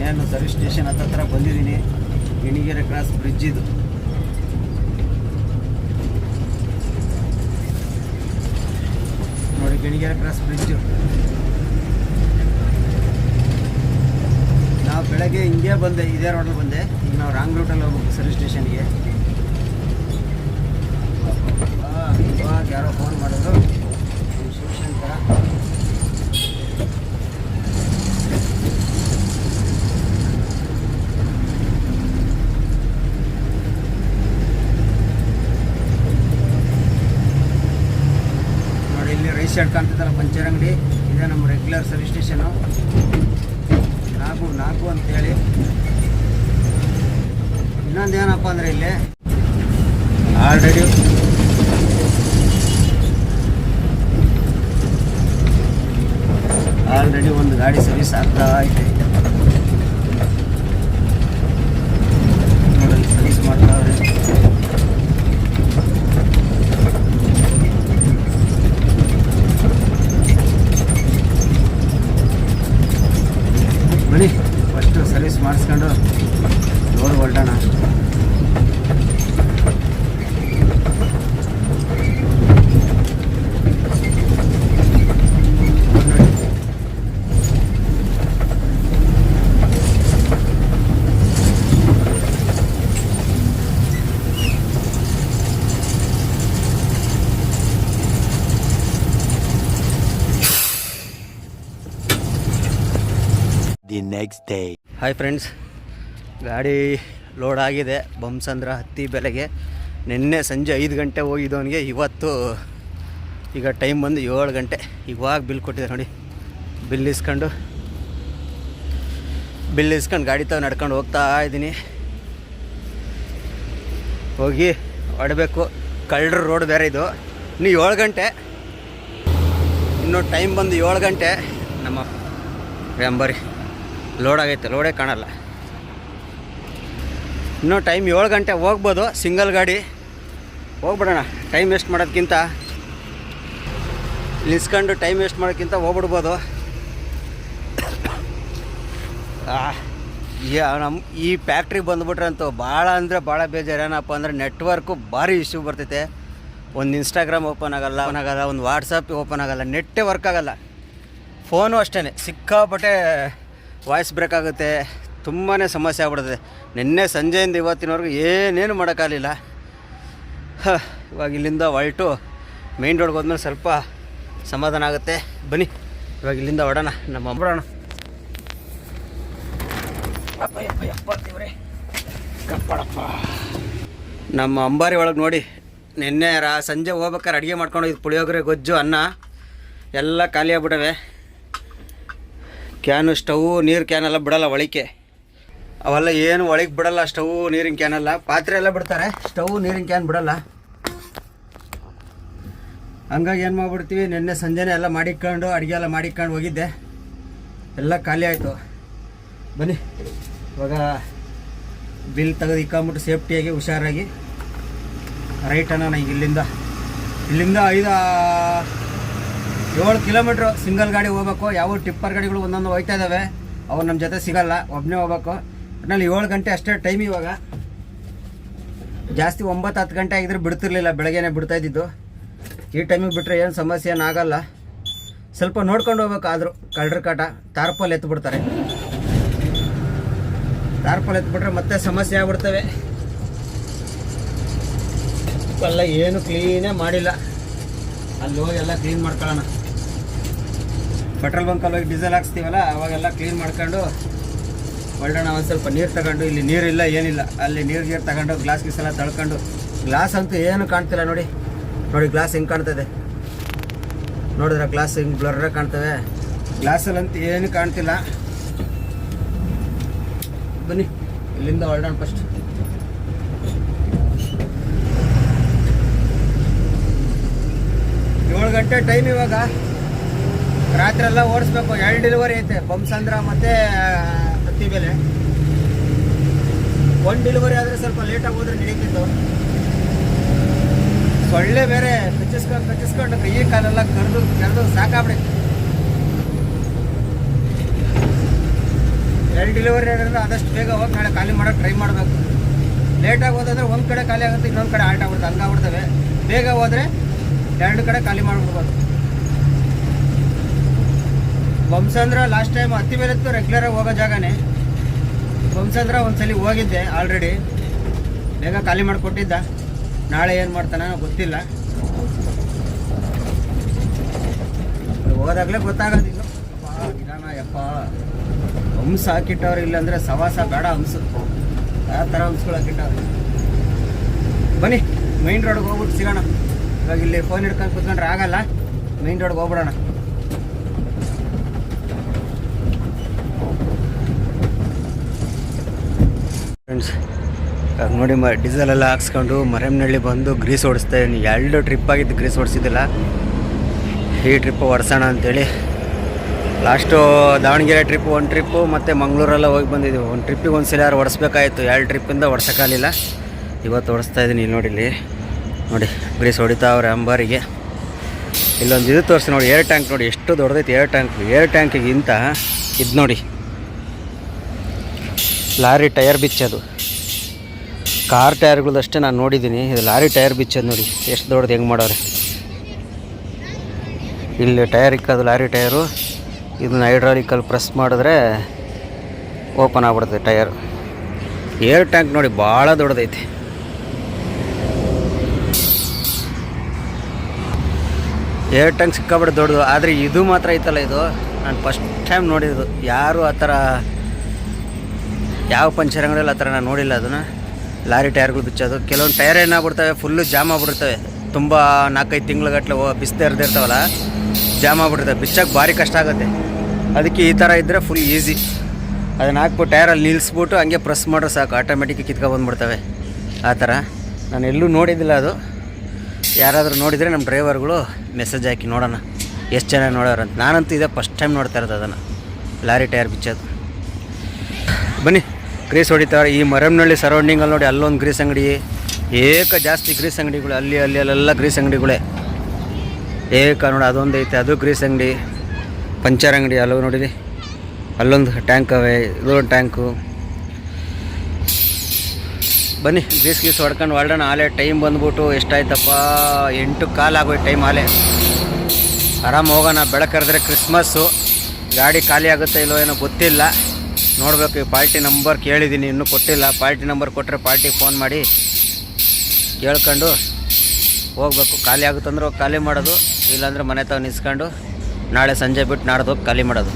ನಾನು ಸರ್ವಿಸ್ ಸ್ಟೇಷನ್ ಹತ್ರ ಬಂದಿದ್ದೀನಿ. ಗಿಣಿಗೆರೆ ಕ್ರಾಸ್ ಬ್ರಿಡ್ಜ್ ಇದು. ನೋಡಿ ಗಿಣಿಗೆರೆ ಕ್ರಾಸ್ ಬ್ರಿಡ್ಜ್ ನಾವು ಬೆಳಗ್ಗೆ ಹಿಂಗೆ ಬಂದೆ, ಇದೇ ರೋಡಲ್ಲಿ ಬಂದೆ. ಈಗ ನಾವು ರಾಂಗ್ ರೂಟಲ್ಲಿ ಹೋಗ್ಬೇಕು ಸರ್ವಿಸ್ ಸ್ಟೇಷನ್ಗೆ ಯಾರೋ ಫೋನ್ ಗಾಡಿ ಆಯ್ತು ನೋಡಿ ಸರ್ವಿಸ್ ಮಾಡ್ತಾವ್ರೆ ಬನ್ನಿ ಫಸ್ಟು ಸರ್ವಿಸ್ ಮಾಡಿಸ್ಕೊಂಡು ನೋಡಿ ಹೊರಟೋಣ the ಡೇ ಹಾಯ್ ಫ್ರೆಂಡ್ಸ್ ಗಾಡಿ ಲೋಡ್ ಆಗಿದೆ. ಬಂಸಂದ್ರ ಹತ್ತಿ ಬೆಲೆಗೆ. ನಿನ್ನೆ ಸಂಜೆ ಐದು ಗಂಟೆ ಹೋಗಿದ್ದವನಿಗೆ ಇವತ್ತು ಈಗ ಟೈಮ್ ಬಂದು ಏಳು ಗಂಟೆ. ಇವಾಗ ಬಿಲ್ ಕೊಟ್ಟಿದ್ದಾರೆ ನೋಡಿ. ಬಿಲ್ ಇಸ್ಕೊಂಡು ಬಿಲ್ ಇಸ್ಕೊಂಡು ಗಾಡಿ ತಾವ ನಡ್ಕೊಂಡು ಹೋಗ್ತಾ ಇದ್ದೀನಿ. ಹೋಗಿ ಹೊಡಬೇಕು. ಕಳ್ಳರು ರೋಡ್ ಬೇರೆ ಇದು. ಇನ್ನು ಏಳು ಗಂಟೆ. ಇನ್ನು ಟೈಮ್ ಬಂದು ಏಳು ಗಂಟೆ. ನಮ್ಮ ರೆಂಬರಿ ಲೋಡ್ ಆಗೈತೆ, ಲೋಡೇ ಕಾಣಲ್ಲ. ಇನ್ನೂ ಟೈಮ್ ಏಳು ಗಂಟೆ ಹೋಗ್ಬೋದು, ಸಿಂಗಲ್ ಗಾಡಿ. ಹೋಗ್ಬಿಡೋಣ, ಟೈಮ್ ವೇಸ್ಟ್ ಮಾಡೋದಕ್ಕಿಂತ ನಿಲ್ಸ್ಕೊಂಡು ಟೈಮ್ ವೇಸ್ಟ್ ಮಾಡೋಕ್ಕಿಂತ ಹೋಗ್ಬಿಡ್ಬೋದು. ನಮ್ಮ ಈ ಫ್ಯಾಕ್ಟ್ರಿಗೆ ಬಂದುಬಿಟ್ರೆ ಅಂತೂ ಭಾಳ ಅಂದರೆ ಭಾಳ ಬೇಜಾರು. ಏನಪ್ಪ ಅಂದರೆ ನೆಟ್ವರ್ಕು ಭಾರಿ ಇಶ್ಯೂ ಬರ್ತೈತೆ. ಒಂದು ಇನ್ಸ್ಟಾಗ್ರಾಮ್ ಓಪನ್ ಆಗಲ್ಲ ಓಪನ್ ಆಗಲ್ಲ, ಒಂದು ವಾಟ್ಸಪ್ ಓಪನ್ ಆಗಲ್ಲ, ನೆಟ್ಟೇ ವರ್ಕ್ ಆಗಲ್ಲ. ಫೋನು ಅಷ್ಟೇ ಸಿಕ್ಕಾಪಟ್ಟೆ ವಾಯ್ಸ್ ಬ್ರೇಕ್ ಆಗುತ್ತೆ. ತುಂಬಾ ಸಮಸ್ಯೆ ಆಗ್ಬಿಡುತ್ತೆ. ನಿನ್ನೆ ಸಂಜೆಯಿಂದ ಇವತ್ತಿನವರೆಗೂ ಏನೇನು ಮಾಡೋಕ್ಕಾಗಲಿಲ್ಲ. ಹಾಂ, ಇವಾಗ ಇಲ್ಲಿಂದ ಹೊರಟು. ಮೇನ್ ರೋಡ್ಗೆ ಹೋದ್ಮೇಲೆ ಸ್ವಲ್ಪ ಸಮಾಧಾನ ಆಗುತ್ತೆ. ಬನ್ನಿ, ಇವಾಗ ಇಲ್ಲಿಂದ ಹೊಡೋಣ ನಮ್ಮ ಅಂಬರೋಣ ನಮ್ಮ ಅಂಬಾರಿ ಒಳಗೆ ನೋಡಿ. ನಿನ್ನೆ ರಾ, ಸಂಜೆ ಹೋಗ್ಬೇಕಾರೆ ಅಡುಗೆ ಮಾಡ್ಕೊಂಡು ಹೋಗಿದ್ದು ಪುಳಿಯೋಗರೆ, ಗೊಜ್ಜು, ಅನ್ನ. ಎಲ್ಲ ಖಾಲಿ ಆಗ್ಬಿಟ್ಟವೆ. ಕ್ಯಾನು ಸ್ಟವ್ ನೀರು ಕ್ಯಾನೆಲ್ಲ ಬಿಡಲ್ಲ ಒಳಿಕೆ ಅವೆಲ್ಲ ಏನು ಒಳಗೆ ಬಿಡಲ್ಲ ಸ್ಟವ್ ನೀರಿನ ಕ್ಯಾನೆಲ್ಲ ಪಾತ್ರೆ ಎಲ್ಲ ಬಿಡ್ತಾರೆ. ಸ್ಟವ್ ನೀರಿನ ಕ್ಯಾನ್ ಬಿಡಲ್ಲ. ಹಂಗಾಗಿ ಏನು ಮಾಡ್ಬಿಡ್ತೀವಿ? ನಿನ್ನೆ ಸಂಜೆನೇ ಎಲ್ಲ ಮಾಡಿಕೊಂಡು ಅಡುಗೆ ಎಲ್ಲ ಮಾಡಿಕೊಂಡು ಹೋಗಿದ್ದೆ. ಎಲ್ಲ ಖಾಲಿ ಆಯಿತು. ಬನ್ನಿ. ಇವಾಗ ಬಿಲ್ ತೆಗೆದು ಇಕ್ಕೊಂಬಿಟ್ಟು ಸೇಫ್ಟಿಯಾಗಿ ಹುಷಾರಾಗಿ. ರೈಟ್ ಅಣ್ಣ ನನಗೆ ಇಲ್ಲಿಂದ. ಇಲ್ಲಿಂದ ಐದು ಏಳು ಕಿಲೋಮೀಟ್ರ್ ಸಿಂಗಲ್ ಗಾಡಿ ಹೋಗ್ಬೇಕು. ಯಾವ ಟಿಪ್ಪರ್ ಗಾಡಿಗಳು ಒಂದೊಂದು ಹೋಗ್ತಾ ಇದ್ದಾವೆ ಅವ್ರು ನಮ್ಮ ಜೊತೆ ಸಿಗಲ್ಲ ಒಬ್ಬನೇ ಹೋಗ್ಬೇಕು. ಒಟ್ನಲ್ಲಿ ಏಳು ಗಂಟೆ ಅಷ್ಟೇ ಟೈಮ್ ಇವಾಗ. ಜಾಸ್ತಿ ಒಂಬತ್ತು ಹತ್ತು ಗಂಟೆ ಆಗಿದ್ರೆ ಬಿಡ್ತಿರ್ಲಿಲ್ಲ, ಬೆಳಗ್ಗೆನೇ ಬಿಡ್ತಾ ಇದ್ದಿದ್ದು. ಈ ಟೈಮಿಗೆ ಬಿಟ್ಟರೆ ಏನು ಸಮಸ್ಯೆ ಏನಾಗಲ್ಲ ಸ್ವಲ್ಪ ನೋಡ್ಕೊಂಡು ಹೋಗ್ಬೇಕು ಆದರೂ, ಕಳ್ಳರ ಕಾಟ. ತಾರ್ಪಲ್ ಎತ್ಬಿಡ್ತಾರೆ. ತಾರ್ಪಲ್ ಎತ್ಬಿಟ್ರೆ ಮತ್ತೆ ಸಮಸ್ಯೆ ಆಗ್ಬಿಡ್ತವೆ. ಎಲ್ಲ ಏನು ಕ್ಲೀನೇ ಮಾಡಿಲ್ಲ. ಅಲ್ಲಿ ಹೋಗಿ ಎಲ್ಲ ಕ್ಲೀನ್ ಮಾಡ್ಕೊಳ್ಳೋಣ. ಪೆಟ್ರೋಲ್ ಬಂಕಲ್ಲಿ ಹೋಗಿ ಡೀಸೆಲ್ ಹಾಕ್ಸ್ತೀವಲ್ಲ, ಅವಾಗೆಲ್ಲ ಕ್ಲೀನ್ ಮಾಡ್ಕೊಂಡು ಹೊರಡೋಣ ಒಂದು ಸ್ವಲ್ಪ ನೀರು ತಗೊಂಡು, ಇಲ್ಲಿ ನೀರಿಲ್ಲ ಏನಿಲ್ಲ. ಅಲ್ಲಿ ನೀರು ಗೀರು ತಗೊಂಡು ಗ್ಲಾಸ್ ಗೀಸೆಲ್ಲ ತಳ್ಕೊಂಡು ಗ್ಲಾಸ್ ಅಂತೂ ಏನು ಕಾಣ್ತಿಲ್ಲ ನೋಡಿ. ನೋಡಿ ಗ್ಲಾಸ್ ಹೆಂಗೆ ಕಾಣ್ತದೆ. ನೋಡಿದ್ರೆ ಗ್ಲಾಸ್ ಹಿಂಗೆ ಬ್ಲರ್ರ ಕಾಣ್ತವೆ. ಗ್ಲಾಸಲ್ಲಂತೂ ಏನು ಕಾಣ್ತಿಲ್ಲ. ಬನ್ನಿ, ಇಲ್ಲಿಂದ ಹೊರಡೋಣ ಫಸ್ಟ್ ಏಳು ಗಂಟೆ ಟೈಮ್ ಇವಾಗ. ರಾತ್ರಿ ಎಲ್ಲ ಓಡಿಸ್ಬೇಕು. ಎರಡು ಡೆಲಿವರಿ ಐತೆ. ಬಂಸಂದ್ರ ಮತ್ತೆ ಹತ್ತಿ ಬೆಲೆ. ಒಂದು ಡೆಲಿವರಿ ಆದರೆ ಸ್ವಲ್ಪ ಲೇಟಾಗಿ ಹೋದ್ರೆ ನಡೀತಿತ್ತು. ಸೊಳ್ಳೆ ಬೇರೆ ಕಚ್ಚಿಸ್ಕೊಂಡು ಕಚ್ಚಿಸ್ಕೊಂಡು ಕೈ ಕಾಲೆಲ್ಲ ಕರೆದು ಕರೆದು ಸಾಕಾಗ್ಬಿಡೈತೆ. ಎರಡು ಡೆಲಿವರಿ ಆಗಿದ್ರೆ ಆದಷ್ಟು ಬೇಗ ಹೋಗಿ ನಾಳೆ ಖಾಲಿ ಮಾಡೋಕೆ ಟ್ರೈ ಮಾಡಬೇಕು. ಲೇಟಾಗಿ ಹೋದ್ರೆ ಒಂದು ಕಡೆ ಖಾಲಿ ಆಗುತ್ತೆ, ಇನ್ನೊಂದು ಕಡೆ ಆಲ್ಟ್ ಆಗ್ಬಿಡುತ್ತೆ. ಹಂಗಾಗ್ಬಿಡ್ತವೆ ಬೇಗ ಹೋದರೆ ಎರಡು ಕಡೆ ಖಾಲಿ ಮಾಡಿಬಿಡ್ಬೋದು. ಬೊಮ್ಸಂದ್ರ ಲಾಸ್ಟ್ ಟೈಮ್ ಹತ್ತಿ ಮೇಲೆ ರೆಗ್ಯುಲರಾಗಿ ಹೋಗೋ ಜಾಗನೇ. ಬೊಮ್ಸಂದ್ರ ಒಂದ್ಸಲಿ ಹೋಗಿದ್ದೆ ಆಲ್ರೆಡಿ ಬೇಗ ಖಾಲಿ ಮಾಡಿಕೊಟ್ಟಿದ್ದ. ನಾಳೆ ಏನು ಮಾಡ್ತಾನ ಗೊತ್ತಿಲ್ಲ. ಹೋದಾಗಲೇ ಗೊತ್ತಾಗೋದಿಲ್ಲ. ನಿಧಾನ ಯಪ್ಪ. ಹಂಸ ಹಾಕಿಟ್ಟವ್ರು ಇಲ್ಲಾಂದ್ರೆ ಸವಾಸ ಬೇಡ ಹಂಸ. ಯಾವ ಥರ ಹಂಸ್ಗಳು ಹಾಕಿಟ್ಟವ್ರು ಬನ್ನಿ ಮೈನ್ ರೋಡ್ಗೆ ಹೋಗ್ಬಿಟ್ಟು ಸಿಗೋಣ. ಇವಾಗ ಇಲ್ಲಿ ಫೋನ್ ಹಿಡ್ಕೊಂಡು ಕುತ್ಕೊಂಡ್ರೆ ಆಗಲ್ಲ. ಮೈನ್ ರೋಡ್ಗೆ ಹೋಗ್ಬಿಡೋಣ. ಫ್ರೆಂಡ್ಸ್ ಇವಾಗ ನೋಡಿ, ಮ ಡೀಸೆಲ್ ಎಲ್ಲ ಹಾಕ್ಸ್ಕೊಂಡು ಮರೆಮ್ನಳ್ಳಿ ಬಂದು ಗ್ರೀಸ್ ಓಡಿಸ್ತಾ ಇದ್ದೀನಿ ಎರಡು ಟ್ರಿಪ್ ಆಗಿದ್ದು ಗ್ರೀಸ್ ಓಡಿಸಿದ್ದಿಲ್ಲ. ಈ ಟ್ರಿಪ್ ಓಡಿಸೋಣ ಅಂತೇಳಿ. ಲಾಸ್ಟು ದಾವಣಗೆರೆ ಟ್ರಿಪ್ ಒಂದು ಟ್ರಿಪ್ಪು ಮತ್ತು ಮಂಗಳೂರೆಲ್ಲ ಹೋಗಿ ಬಂದಿದ್ದೀವಿ. ಒಂದು ಟ್ರಿಪ್ಪಿಗೆ ಒಂದು ಸಲ ಯಾರು ಓಡಿಸ್ಬೇಕಾಯ್ತು. ಎರಡು ಟ್ರಿಪ್ಪಿಂದ ಹೊಡ್ಸೋಕ್ಕಾಗಲಿಲ್ಲ ಇವತ್ತು ಹೊಡಿಸ್ತಾ ಇದ್ದೀನಿ ಇಲ್ಲಿ ನೋಡಿ ಇಲ್ಲಿ. ನೋಡಿ ಗ್ರೀಸ್ ಹೊಡಿತಾ ಅವ್ರೆ ಅಂಬಾರಿಗೆ. ಇಲ್ಲೊಂದು ಇದು ತೋರಿಸಿ ನೋಡಿ ಏರ್ ಟ್ಯಾಂಕ್ ನೋಡಿ. ಎಷ್ಟು ದೊಡ್ಡದೈತೆ ಏರ್ ಟ್ಯಾಂಕ್ ಏರ್ ಟ್ಯಾಂಕಿಗಿಂತ ಇದು ನೋಡಿ. ಲಾರಿ ಟೈರ್ ಬಿಚ್ಚೋದು. ಕಾರ್ ಟೈರ್ಗಳದಷ್ಟೇ ನಾನು ನೋಡಿದ್ದೀನಿ ಇದು ಲಾರಿ ಟೈರ್ ಬಿಚ್ಚೋದು ನೋಡಿ. ಎಷ್ಟು ದೊಡ್ಡದು ಹೆಂಗೆ ಮಾಡೋರೆ. ಇಲ್ಲಿ ಟೈರ್ ಇಕ್ಕೋದು ಲಾರಿ ಟೈರು. ಇದನ್ನ ಹೈಡ್ರಾಲಿಕಲ್ಲಿ ಪ್ರೆಸ್ ಮಾಡಿದ್ರೆ ಓಪನ್ ಆಗ್ಬಿಡುತ್ತೆ ಟೈರ್. ಏರ್ ಟ್ಯಾಂಕ್ ನೋಡಿ ಭಾಳ ದೊಡ್ಡದೈತಿ. ಏರ್ ಟ್ಯಾಂಕ್ ಸಿಕ್ಕಾಬಿಟ್ಟು ದೊಡ್ಡದು. ಆದರೆ ಇದು ಮಾತ್ರ ಐತಲ್ಲ ಇದು. ನಾನು ಫಸ್ಟ್ ಟೈಮ್ ನೋಡಿದ್ದು. ಯಾರು ಆ ಥರ ಯಾವ ಪಂಚರ್ ಅಂಗಡಿಯಲ್ಲಿ ಆ ಥರ ನಾನು ನೋಡಿಲ್ಲ ಅದನ್ನು. ಲಾರಿ ಟೈರ್ಗಳು ಬಿಚ್ಚೋದು. ಕೆಲವೊಂದು ಟೈರ್ ಏನಾಗ್ಬಿಡ್ತವೆ ಫುಲ್ಲು ಜಾಮ್ ಆಗ್ಬಿಡ್ತವೆ. ತುಂಬ ನಾಲ್ಕೈದು ತಿಂಗ್ಳುಗಟ್ಟಲೆ ಬಿಸ್ತಾ ಇರ್ದಿರ್ತಾವಲ್ಲ ಜಾಮ್ ಆಗ್ಬಿಡ್ತವೆ ಬಿಚ್ಚಕ್ಕೆ ಭಾರಿ ಕಷ್ಟ ಆಗುತ್ತೆ. ಅದಕ್ಕೆ ಈ ಥರ ಇದ್ದರೆ ಫುಲ್ ಈಸಿ ಅದನ್ನು ಹಾಕ್ಬಿಟ್ಟು ಟೈರಲ್ಲಿ ನಿಲ್ಲಿಸ್ಬಿಟ್ಟು ಹಂಗೆ ಪ್ರೆಸ್ ಮಾಡ್ರೆ ಸಾಕು. ಆಟೋಮೆಟಿಕ್ ಕಿತ್ಕೊಬಂದ್ಬಿಡ್ತವೆ ಆ ಥರ. ನಾನು ಎಲ್ಲೂ ನೋಡಿದ್ದಿಲ್ಲ ಅದು. ಯಾರಾದರೂ ನೋಡಿದರೆ ನಮ್ಮ ಡ್ರೈವರ್ಗಳು ಮೆಸೇಜ್ ಹಾಕಿ ನೋಡೋಣ. ಎಷ್ಟು ಜನ ನೋಡೋರು ಅಂತ. ನಾನಂತೂ ಇದೇ ಫಸ್ಟ್ ಟೈಮ್ ನೋಡ್ತಾ ಇರೋದು ಅದನ್ನು. ಲಾರಿ ಟೈರ್ ಬಿಚ್ಚೋದು. ಬನ್ನಿ. ಗ್ರೀಸ್ ಹೊಡಿತಾರೆ. ಈ ಮರಮ್ನಳ್ಳಿ ಸರೌಂಡಿಂಗಲ್ಲಿ ನೋಡಿ, ಅಲ್ಲೊಂದು ಗ್ರೀಸ್ ಅಂಗಡಿ. ಏಕ ಜಾಸ್ತಿ ಗ್ರೀಸ್ ಅಂಗಡಿಗಳು, ಅಲ್ಲಿ ಅಲ್ಲಿ, ಅಲ್ಲೆಲ್ಲ ಗ್ರೀಸ್ ಅಂಗಡಿಗಳೇ. ಏಕ ನೋಡಿ, ಅದೊಂದು ಐತೆ, ಅದು ಗ್ರೀಸ್ ಅಂಗಡಿ. ಪಂಚರ್ ಅಂಗಡಿ, ಅಲ್ಲೂ ನೋಡಿರಿ. ಅಲ್ಲೊಂದು ಟ್ಯಾಂಕ್ ಅವೆ ಇದೊಂದು ಟ್ಯಾಂಕು. ಬನ್ನಿ, ಗ್ರೀಸ್ ಗೀಸ್ ಹೊಡ್ಕೊಂಡು ಹೊರಡೋಣ. ಆಲೆ ಟೈಮ್ ಬಂದ್ಬಿಟ್ಟು ಎಷ್ಟಾಯ್ತಪ್ಪ? ಎಂಟು ಕಾಲು ಆಗೋಯ್ತು ಟೈಮ್ ಆಲೆ. ಆರಾಮ ಹೋಗೋಣ ಬೆಳಕರೆದ್ರೆ ಕ್ರಿಸ್ಮಸ್ಸು. ಗಾಡಿ ಖಾಲಿ ಆಗುತ್ತೋ ಇಲ್ಲೋ ಏನೋ ಗೊತ್ತಿಲ್ಲ. ನೋಡಬೇಕು ಈ ಪಾರ್ಟಿ ನಂಬರ್ ಕೇಳಿದ್ದೀನಿ ಇನ್ನೂ ಕೊಟ್ಟಿಲ್ಲ. ಪಾರ್ಟಿ ನಂಬರ್ ಕೊಟ್ಟರೆ ಪಾರ್ಟಿಗೆ ಫೋನ್ ಮಾಡಿ ಕೇಳ್ಕೊಂಡು ಹೋಗ್ಬೇಕು. ಖಾಲಿ ಆಗುತ್ತಂದ್ರೆ ಖಾಲಿ ಮಾಡೋದು, ಇಲ್ಲಾಂದ್ರೆ ಮನೆ ತಾವ ನಿಸ್ಕೊಂಡು ನಾಳೆ ಸಂಜೆ ಬಿಟ್ಟು ನಾಡ್ದು ಖಾಲಿ ಮಾಡೋದು.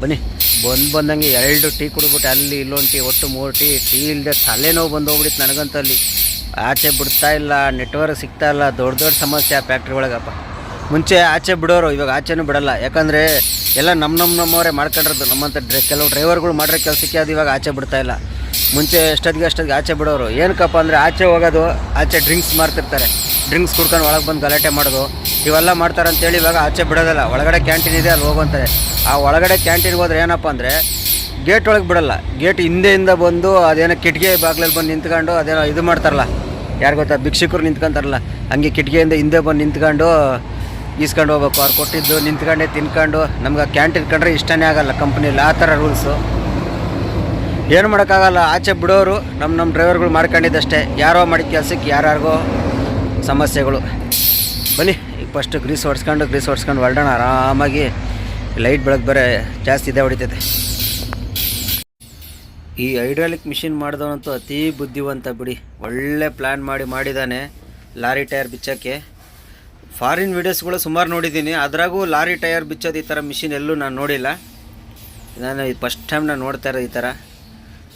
ಬನ್ನಿ, ಬಂದು ಬಂದಂಗೆ ಎರಡು ಟೀ ಕುಡಿದ್ಬಿಟ್ಟು ಅಲ್ಲಿ ಇಲ್ಲೊಂದು ಟೀ, ಒಟ್ಟು ಮೂರು ಟೀ ಟೀ ಇಲ್ಲದೆ ತಲೆನೋವು ಬಂದು ಹೋಗ್ಬಿಟ್ಟಿತ್ತು ನನಗಂತೂ ಅಲ್ಲಿ ಆಚೆ ಬಿಡ್ತಾ ಇಲ್ಲ, ನೆಟ್ವರ್ಕ್ ಸಿಗ್ತಾ ಇಲ್ಲ, ದೊಡ್ಡ ದೊಡ್ಡ ಸಮಸ್ಯೆ ಆ ಫ್ಯಾಕ್ಟ್ರಿ ಒಳಗಪ್ಪ. ಮುಂಚೆ ಆಚೆ ಬಿಡೋರು, ಇವಾಗ ಆಚೆನೂ ಬಿಡಲ್ಲ. ಯಾಕಂದರೆ ಎಲ್ಲ ನಮ್ಮ ನಮ್ಮ ನಮ್ಮವರೇ ಮಾಡ್ಕೊಂಡಿರೋದು. ನಮ್ಮಂಥ ಡ್ರೆ ಕೆಲವು ಡ್ರೈವರ್ಗಳು ಮಾಡಿರೋ ಕೆಲಸಕ್ಕೆ ಅದು ಇವಾಗ ಆಚೆ ಬಿಡ್ತಾ ಇಲ್ಲ. ಮುಂಚೆ ಎಷ್ಟೊತ್ತಿಗೆ ಅಷ್ಟೊತ್ತಿಗೆ ಆಚೆ ಬಿಡೋರು. ಏನಕ್ಕಪ್ಪ ಅಂದರೆ ಆಚೆ ಹೋಗೋದು, ಆಚೆ ಡ್ರಿಂಕ್ಸ್ ಮಾಡ್ತಿರ್ತಾರೆ ಡ್ರಿಂಕ್ಸ್ ಕುಡ್ಕೊಂಡು ಒಳಗೆ ಬಂದು ಗಲಾಟೆ ಮಾಡೋದು. ಇವೆಲ್ಲ ಮಾಡ್ತಾರೆ ಅಂತೇಳಿ ಇವಾಗ ಆಚೆ ಬಿಡೋದಲ್ಲ. ಒಳಗಡೆ ಕ್ಯಾಂಟೀನ್ ಇದೆ ಅಲ್ಲಿ ಹೋಗುವಂತಾರೆ ಆ ಒಳಗಡೆ ಕ್ಯಾಂಟೀನ್ಗೆ ಹೋದ್ರೆ ಏನಪ್ಪ ಅಂದರೆ ಗೇಟ್ ಒಳಗೆ ಬಿಡಲ್ಲ. ಗೇಟ್ ಹಿಂದೆಯಿಂದ ಬಂದು ಅದೇನೋ ಕಿಟಕಿ ಬಾಗ್ಲಲ್ಲಿ ಬಂದು ನಿಂತ್ಕೊಂಡು ಅದೇನೋ ಇದು ಮಾಡ್ತಾರಲ್ಲ. ಯಾರು ಗೊತ್ತಾ? ಭಿಕ್ಷಕರು ನಿಂತ್ಕೊಂತಾರಲ್ಲ. ಹಂಗೆ ಕಿಟಕಿಯಿಂದ ಹಿಂದೆ ಬಂದು ನಿಂತ್ಕೊಂಡು ಈಸ್ಕೊಂಡು ಹೋಗ್ಬೇಕು. ಅವ್ರು ಕೊಟ್ಟಿದ್ದು ನಿಂತ್ಕೊಂಡೆ, ತಿನ್ಕೊಂಡು, ನಮ್ಗೆ ಕ್ಯಾಂಟೀನ್ ಕಂಡ್ರೆ ಇಷ್ಟನೇ ಆಗಲ್ಲ ಕಂಪ್ನಿಲಿ ಆ ಥರ ರೂಲ್ಸು ಏನು ಮಾಡೋಕ್ಕಾಗಲ್ಲ, ಆಚೆ ಬಿಡೋರು ನಮ್ಮ ನಮ್ಮ ಡ್ರೈವರ್ಗಳು ಮಾಡ್ಕೊಂಡಿದ್ದಷ್ಟೇ. ಯಾರೋ ಮಾಡಿ ಕೆಲಸಕ್ಕೆ ಯಾರ್ಯಾರಿಗೋ ಸಮಸ್ಯೆಗಳು. ಬನ್ನಿ, ಈಗ ಫಸ್ಟು ಗ್ರೀಸ್ ಹೊಡ್ಸ್ಕೊಂಡು ಗ್ರೀಸ್ ಹೊಡ್ಸ್ಕೊಂಡು ಹೊರಡೋಣ. ಆರಾಮಾಗಿ ಲೈಟ್ ಬೆಳಗ್ಗೆ ಬೇರೆ ಜಾಸ್ತಿ ಇದೆ ಹೊಡಿತೈತೆ. ಈ ಹೈಡ್ರಾಲಿಕ್ ಮಿಷಿನ್ ಮಾಡಿದವನಂತೂ ಅತೀ ಬುದ್ಧಿವಂತ ಬಿಡಿ. ಒಳ್ಳೆ ಪ್ಲ್ಯಾನ್ ಮಾಡಿ ಮಾಡಿದ್ದಾನೆ ಲಾರಿ ಟೈರ್ ಬಿಚ್ಚೋಕ್ಕೆ ಫಾರಿನ್ ವೀಡಿಯೋಸ್ಗಳು ಸುಮಾರು ನೋಡಿದ್ದೀನಿ. ಅದ್ರಾಗೂ ಲಾರಿ ಟೈರ್ ಬಿಚ್ಚೋದು ಈ ಥರ ಮಿಷಿನ್ ಎಲ್ಲೂ ನಾನು ನೋಡಿಲ್ಲ. ನಾನು ಫಸ್ಟ್ ಟೈಮ್ ನಾನು ನೋಡ್ತಾ ಇರೋದು ಈ ಥರ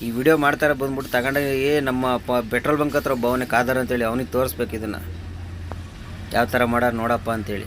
ಈ ವಿಡಿಯೋ ಮಾಡ್ತಾರೆ ಬಂದ್ಬಿಟ್ಟು ತಗೊಂಡಾಗ ನಮ್ಮ ಪ, ಪೆಟ್ರೋಲ್ ಬಂಕ್ ಹತ್ರ ಒಬ್ಬ ಅವನೇ ಕಾದಾರ ಅಂತೇಳಿ ಅವನಿಗೆ ತೋರಿಸ್ಬೇಕು ಇದನ್ನು. ಯಾವ ಥರ ಮಾಡೋರು ನೋಡಪ್ಪ ಅಂತೇಳಿ.